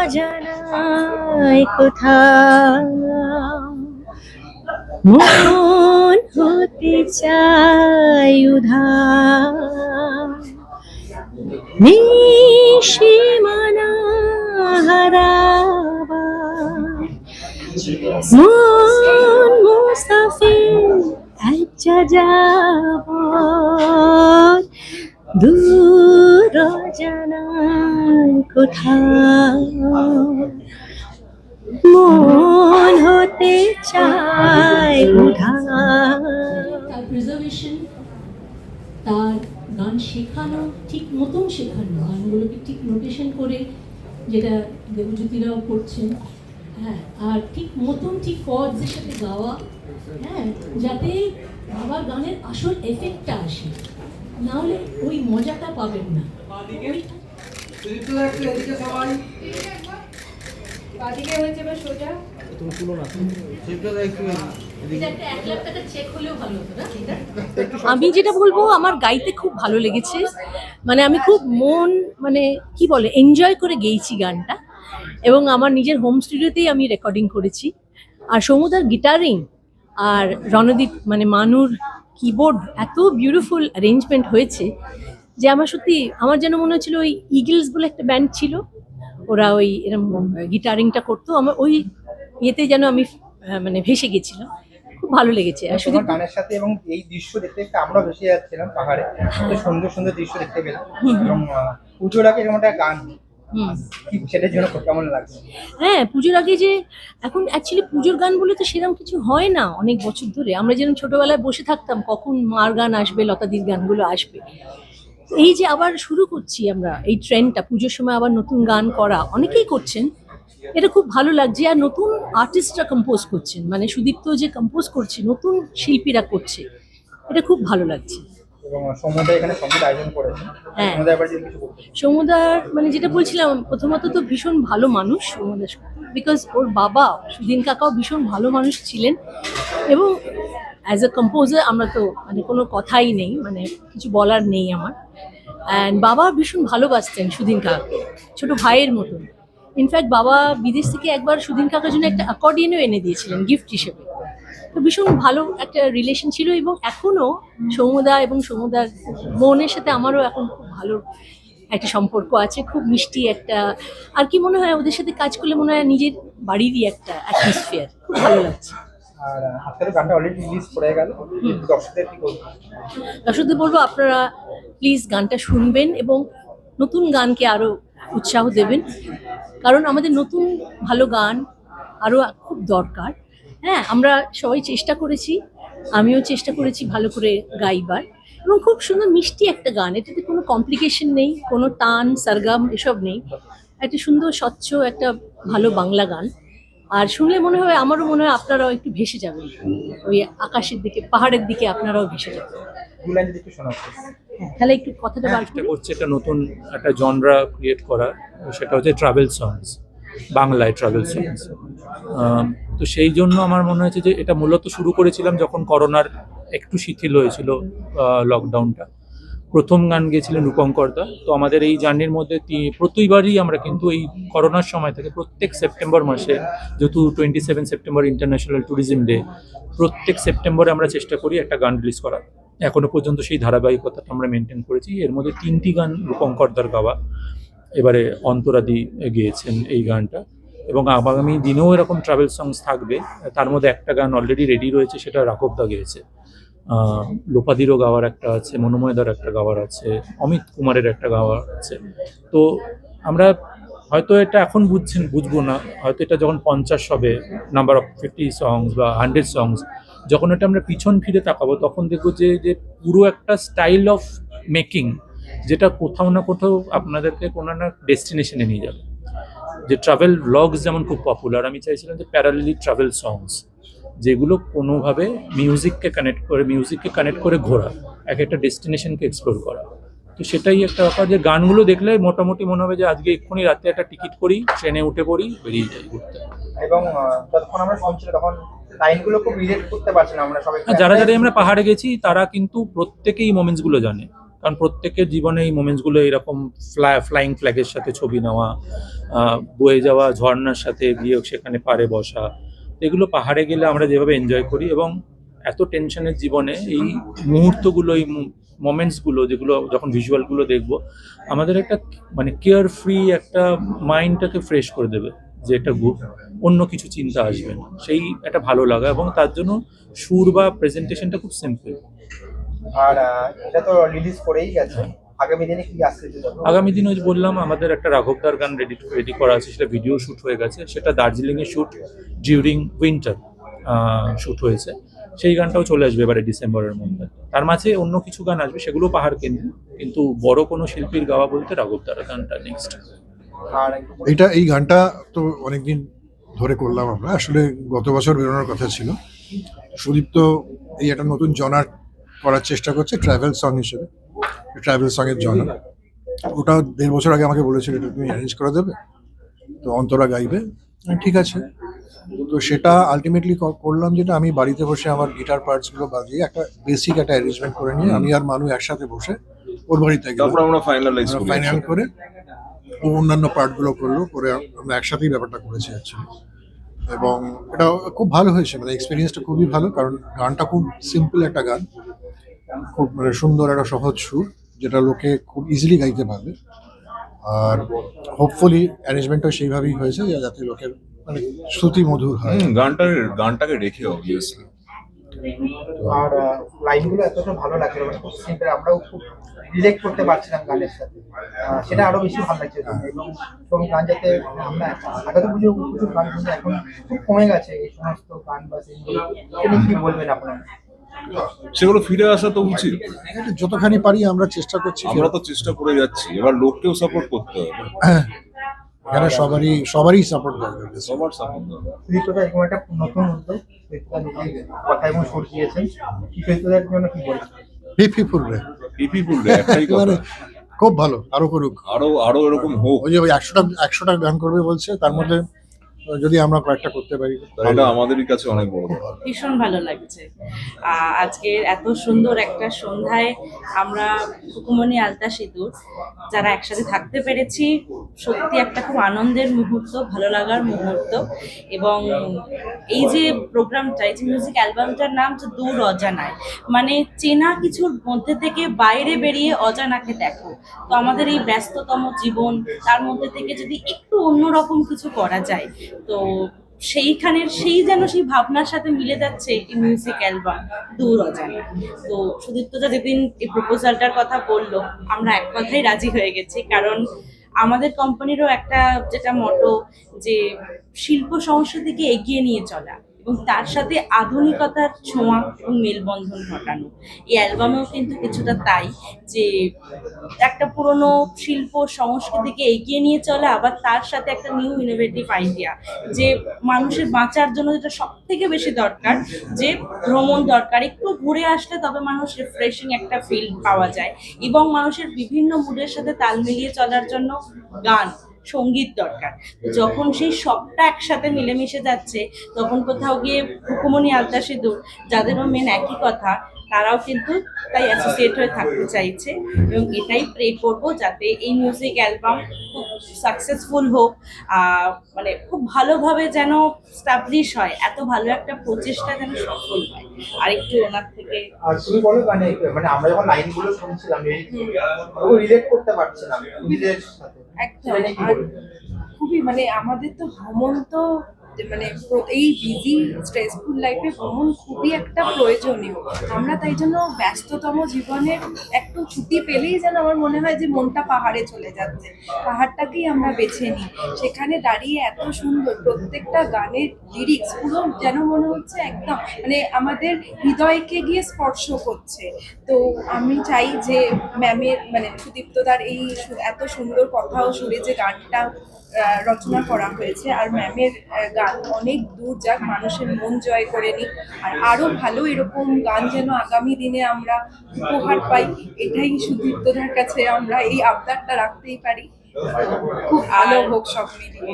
অজানায় কোথাও। মন হতে চাই নিশিমানা হারাবা। মন মুসাফির আচ্ছা যাব দূর কোথাও মন হতে চায় প্রিজার্ভেশন তার গান শেখানো ঠিক মতন শেখানো গানগুলোকে ঠিক নোটেশন করে যেটা দেবজ্যোতিরাও করছেন। হ্যাঁ আর ঠিক মতন ঠিক কর্ডসের সাথে গাওয়া হ্যাঁ যাতে বাবার গানের আসল এফেক্টটা আসে। নাহলে ওই মজাটা পাবেন না। আমি যেটা বলব আমার গাইতে খুব ভালো লেগেছে। মানে আমি খুব মন মানে কি বলে এনজয় করে গেয়েছি গানটা। এবং আমার নিজের হোম স্টুডিওতেই আমি রেকর্ডিং করেছি। আর সমুদার গিটারিং আর রণদীপ মানে মানুর কিবোর্ড এত বিউটিফুল অ্যারেঞ্জমেন্ট হয়েছে। যে আমার সত্যি আমার যেন মনে হচ্ছিল ওই ইগলস বলে একটা ব্যান্ড ছিল ওরা ওই এরকম গিটারিংটা করতো। আমার ওই ইয়েতে যেন আমি মানে ভেসে গেছিলাম। খুব ভালো লেগেছে। আর শুধু গানের সাথে এবং এই দৃশ্য দেখতে দেখতে আমরা ভেসে যাচ্ছিলাম পাহাড়ে। তো সুন্দর সুন্দর দৃশ্য দেখতে পেলাম। এবং পুজোর আগে এরকম একটা গান হুম। সেটার জন্য কেমন লাগছে? হ্যাঁ পুজোর আগে যে এখন অ্যাকচুয়ালি পুজোর গান বলে তো সেরকম কিছু হয় না অনেক বছর ধরে। আমরা যেরকম ছোটবেলায় বসে থাকতাম কখন মার গান আসবে লতাদির গানগুলো আসবে। এই যে আবার শুরু করছি আমরা এই ট্রেন্ডটা পুজোর সময় আবার নতুন গান করা অনেকেই করছেন। এটা খুব ভালো লাগছে আর নতুন আর্টিস্টরা কম্পোজ করছেন। মানে সুদীপ্ত যে কম্পোজ করছে নতুন শিল্পীরা করছে এটা খুব ভালো লাগছে। হ্যাঁ। সমুদার মানে যেটা বলছিলাম প্রথমত তো ভীষণ ভালো মানুষ সমুদার বিকজ ওর বাবা সুদিন কাকাও ভীষণ ভালো মানুষ ছিলেন। এবং অ্যাজ এ কম্পোজার আমরা তো মানে কোনো কথাই নেই মানে কিছু বলার নেই আমার। অ্যান্ড বাবা ভীষণ ভালোবাসতেন সুদিন কাকাকে, ছোট ভাইয়ের মতন। ইনফ্যাক্ট বাবা বিদেশ থেকে একবার সুদিন কাকার জন্য একটা অ্যাকর্ডিয়ানও এনে দিয়েছিলেন গিফট হিসেবে। তো ভীষণ ভালো একটা রিলেশন ছিল এবং এখনও সৌমদা এবং সৌমদার বোনের সাথে আমারও এখন খুব ভালো একটা সম্পর্ক আছে, খুব মিষ্টি একটা। আর কি মনে হয় ওদের সাথে কাজ করলে মনে হয় নিজের বাড়িরই একটা অ্যাটমসফিয়ার খুব ভালো লাগছে। আর গানটা অলরেডি রিলিজ করে গেল। দর্শকদের কি বলব? দর্শকদের বলব আপনারা প্লিজ গানটা শুনবেন এবং নতুন গানকে আরও উৎসাহ দেবেন। কারণ আমাদের নতুন ভালো গান আরও খুব দরকার। হ্যাঁ আমরা সবাই চেষ্টা করেছি আমিও চেষ্টা করেছি ভালো করে গাইবার। এবং খুব সুন্দর মিষ্টি একটা গান এটাতে কোনো কমপ্লিকেশন নেই কোনো টান সারগাম এসব নেই। একটা সুন্দর স্বচ্ছ একটা ভালো বাংলা গান। আর শুনলে মনে হয় আমারও মনে হয় আপনারাও একটু ভেসে যাবেন। ওই আকাশের দিকে পাহাড়ের দিকে আপনারাও ভেসে যাবেন। হ্যাঁ, তাহলে একটু কথাটা চেষ্টা করছে একটা নতুন একটা জনরা ক্রিয়েট করার সেটা হচ্ছে ট্রাভেল সংস বাংলায় ট্রাভেল সংস তো সেই জন্য আমার মনে হয়েছে যে এটা মূলত শুরু করেছিলাম যখন করোনার একটু শিথিল হয়েছিল লকডাউনটা প্রথম গান গেছিলেন রূপঙ্করদা তো আমাদের এই জার্নির মধ্যে প্রতিবারই আমরা কিন্তু এই করোনার সময় থেকে প্রত্যেক সেপ্টেম্বর মাসে যেহেতু twenty seven September international tourism day প্রত্যেক সেপ্টেম্বরে আমরা চেষ্টা করি একটা গান রিলিজ করার। এখনও পর্যন্ত সেই ধারাবাহিকতাটা আমরা মেনটেন করেছি। এর মধ্যে তিনটি গান রূপঙ্করদার গাওয়া। এবারে অন্তরাদি গেয়েছেন এই গানটা। এবং আগামী দিনেও এরকম ট্রাভেল সংস থাকবে। তার মধ্যে একটা গান অলরেডি রেডি রয়েছে, সেটা রাঘবদা গেয়েছে। লোপাদিরও গাওয়ার একটা আছে, মনোময়দার একটা গাওয়ার আছে, অমিত কুমারের একটা গাওয়ার আছে। তো আমরা হয়তো এটা এখন বুঝছেন, বুঝব না। হয়তো এটা যখন পঞ্চাশ হবে নাম্বার অফ ফিফটি সংস বা হান্ড্রেড সংস যখন এটা আমরা পিছন ফিরে তাকাবো, তখন দেখব যে যে পুরো একটা স্টাইল অফ মেকিং যেটা কোথাও না কোথাও আপনাদেরকে কোনো না ডেস্টিনেশনে নিয়ে যাবে। যে ট্রাভেল ব্লগস যেমন খুব পপুলার আমি চাইছিলাম যে প্যারালি ট্রাভেল সংস যেগুলো কোনোভাবে মিউজিককে কানেক্ট করে মিউজিককে কানেক্ট করে ঘোরা এক একটা ডেস্টিনেশনকে এক্সপ্লোর করা। তো সেটাই একটা ব্যাপার যে গানগুলো দেখলে মোটামুটি মনে হবে যে আজকে এক্ষুনি রাতে একটা টিকিট করি ট্রেনে উঠে পড়ি বেরিয়ে যাই ঘুরতে। এবং যতক্ষণ আমরা শুনছিলাম তখন লাইনগুলো খুব রিলেট করতে পারছি না আমরা সবাই। যারা যারা আমরা পাহাড়ে গেছি তারা কিন্তু প্রত্যেকেই মোমেন্টসগুলো জানে। কারণ প্রত্যেকের জীবনে এই মোমেন্টসগুলো এরকম ফ্লাই ফ্লাইং ফ্ল্যাগের সাথে ছবি নেওয়া বয়ে যাওয়া ঝর্ণার সাথে গিয়ে সেখানে পারে বসা এগুলো পাহাড়ে গেলে আমরা যেভাবে এনজয় করি এবং এত টেনশনের জীবনে এই মুহূর্তগুলো, এই মোমেন্টসগুলো যেগুলো যখন ভিজুয়ালগুলো দেখব, আমাদের একটা মানে কেয়ার ফ্রি একটা মাইন্ডটাকে ফ্রেশ করে দেবে যে একটা অন্য কিছু চিন্তা আসবে না। সেই একটা ভালো লাগা এবং তার জন্য সুর বা প্রেজেন্টেশনটা খুব সিম্পল আর এটা তো রিলিজ করেই গেছে। আগামী দিনে কি আসছে আগামী দিনে ওই বললাম আমাদের একটা রাঘবদার গান রেডি রেডি করা আছে সেটা ভিডিও শ্যুট হয়ে গেছে। সেটা দার্জিলিংয়ে শ্যুট ডিউরিং উইন্টার শ্যুট হয়েছে। সেই গানটাও চলে আসবে এবারে ডিসেম্বরের মধ্যে। তার মাঝে অন্য কিছু গান আসবে সেগুলো পাহাড় কেন্দ্রিক কিন্তু বড় কোনো শিল্পীর গাওয়া বলতে রাঘবদার গানটা নেক্সট আর এটা এই গানটা তো অনেকদিন ধরে করলাম আমরা। আসলে গত বছর বেরোনোর কথা ছিল। সুদীপ্ত এই একটা নতুন জনার করার চেষ্টা করছে ট্রাভেল সং হিসেবে। ট্রাভেল সঙের জনা ওটা দেড় বছর আগে আমাকে বলেছিল এটা তুমি অ্যারেঞ্জ করে দেবে তো অন্তরা গাইবে। ঠিক আছে। তো সেটা আলটিমেটলি করলাম যেটা আমি বাড়িতে বসে আমার গিটার পার্টসগুলো বাজিয়ে একটা বেসিক একটা অ্যারেঞ্জমেন্ট করে নিয়ে আমি আর মানু একসাথে বসে ওর বাড়িতে গেলাম। তারপর আমরা ফাইনালাইজ ফাইনাল করে ও অন্যান্য পার্টগুলো করল করে আমরা একসাথেই ব্যাপারটা করেছি অ্যাকচুয়ালি এবং এটা খুব ভালো হয়েছে মানে এক্সপিরিয়েন্সটা খুবই ভালো কারণ গানটা খুব সিম্পল একটা গান খুব মানে সুন্দর একটা সহজ সুর। যেটা লোকে খুব ইজিলি গাইতে পারবে। আর হোপফুলি অ্যারেঞ্জমেন্টও সেইভাবেই হয়েছে যাতে লোকের মানে শ্রুতি মধুর হয়। হুম গানটার গানটাকে রেখে অবভিয়াসলি আর লাইনগুলো এতটা ভালো লাগছিল মানে খুব সিম্পল আমরাও খুব রিলেট করতে পারছিলাম গানের সাথে। সেটা আরও বেশি ভালো লাগছে এবং এবং গান যাতে আমরা আগে তো পুজো প্রচুর গান এখন খুব কমে গেছে এই সমস্ত গান বা সিনগুলো কি বলবেন আপনারা? সেগুলো ফিরে আসা তো উচিত। যতখানি পারি আমরা চেষ্টা করছি আমরা তো চেষ্টা করে যাচ্ছি এবার লোককেও সাপোর্ট করতে হবে। এখানে সবারই সবারই সাপোর্ট দরকার সবার সাপোর্ট দরকার। এরকম একটা নতুন উদ্যোগ কথা এবং সুর দিয়েছেন। কি জন্য কি বলবেন হিপ হিপ পিপি বললে একটাই কথা। খুব ভালো আরও করুক। আরও আরও এরকম হোক। ওই যে একশোটা একশোটা গান করবে বলছে তার মধ্যে যদি আমরা কয়েকটা করতে পারি। এটা আমাদেরই কাছে অনেক বড় ব্যাপার। ভীষণ ভালো লাগছে। আহ, আজকের এত সুন্দর একটা সন্ধ্যায় আমরা কুকুমনি আলতা সিঁদুর যারা একসাথে থাকতে পেরেছি সত্যি একটা খুব আনন্দের মুহূর্ত ভালো লাগার মুহূর্ত এবং এই যে প্রোগ্রামটা এই যে মিউজিক অ্যালবামটার নাম যে দূর অজানায় মানে চেনা কিছুর মধ্যে থেকে বাইরে বেরিয়ে অজানাকে দেখো। তো আমাদের এই ব্যস্ততম জীবন তার মধ্যে থেকে যদি একটু অন্যরকম কিছু করা যায় তো সেইখানের সেই যেন সেই ভাবনার সাথে মিলে যাচ্ছে এই মিউজিক অ্যালবাম দূর অজানা। তো সুদীপ্তদা যেদিন এই প্রপোজালটার কথা বলল, আমরা এক কথাই রাজি হয়ে গেছি। কারণ আমাদের কোম্পানিরও একটা যেটা মটো যে শিল্প সংস্কৃতিকে এগিয়ে নিয়ে চলা। এবং তার সাথে আধুনিকতার ছোঁয়া এবং মেলবন্ধন ঘটানো। এই অ্যালবামেও কিন্তু কিছুটা তাই যে একটা পুরনো শিল্প সংস্কৃতিকে এগিয়ে নিয়ে চলে, আবার তার সাথে একটা নিউ ইনোভেটিভ আইডিয়া যে মানুষের বাঁচার জন্য যেটা সব থেকে বেশি দরকার, যে ভ্রমণ দরকার। একটু ঘুরে আসলে তবে মানুষ রিফ্রেশিং একটা ফিল পাওয়া যায় এবং মানুষের বিভিন্ন মুডের সাথে তাল মিলিয়ে চলার জন্য গান সংগীত দরকার। তো যখন সেই সবটা একসাথে মিলেমিশে যাচ্ছে তখন কোথাও গিয়ে হুকুমনি আলতা সিঁদুর যাদেরও মেন একই কথা তারাও কিন্তু তাই অ্যাসোসিয়েট হয়ে থাকতে চাইছে এবং এটাই প্রে করব যাতে এই মিউজিক অ্যালবাম খুব সাকসেসফুল হোক মানে খুব ভালোভাবে যেন স্টাবলিশ হয় এত ভালো একটা প্রচেষ্টা যেন সফল হয়। আর একটু ওনার থেকে তুমি বলো গানে মানে আমরা যখন লাইনগুলো শুনছিলাম রিলেট করতে পারছিলাম একদম? খুবই মানে আমাদের তো ভ্রমণ তো মানে এই বিজি স্ট্রেসফুল লাইফে ভ্রমণ খুবই একটা প্রয়োজনীয়। আমরা তাই জন্য ব্যস্ততম জীবনে একটু ছুটি পেলেই যেন আমার মনে হয় যে মনটা পাহাড়ে চলে যাচ্ছে। পাহাড়টাকেই আমরা বেছে নিই। সেখানে দাঁড়িয়ে এত সুন্দর প্রত্যেকটা গানের লিরিক্স পুরো যেন মনে হচ্ছে একদম মানে আমাদের হৃদয়কে গিয়ে স্পর্শ করছে। তো আমি চাই যে ম্যামের মানে সুদীপ্তদার এই এত সুন্দর কথা ও সুরে যে গানটা রচনা করা হয়েছে। আর ম্যামের গান অনেক দূর যাক মানুষের মন জয় করে নিক। আর আরও ভালো এরকম গান যেন আগামী দিনে আমরা উপহার পাই এটাই সুদীপ্তদার কাছে আমরা এই আবদারটা রাখতেই পারি। খুব ভালো হোক সব মিলিয়ে।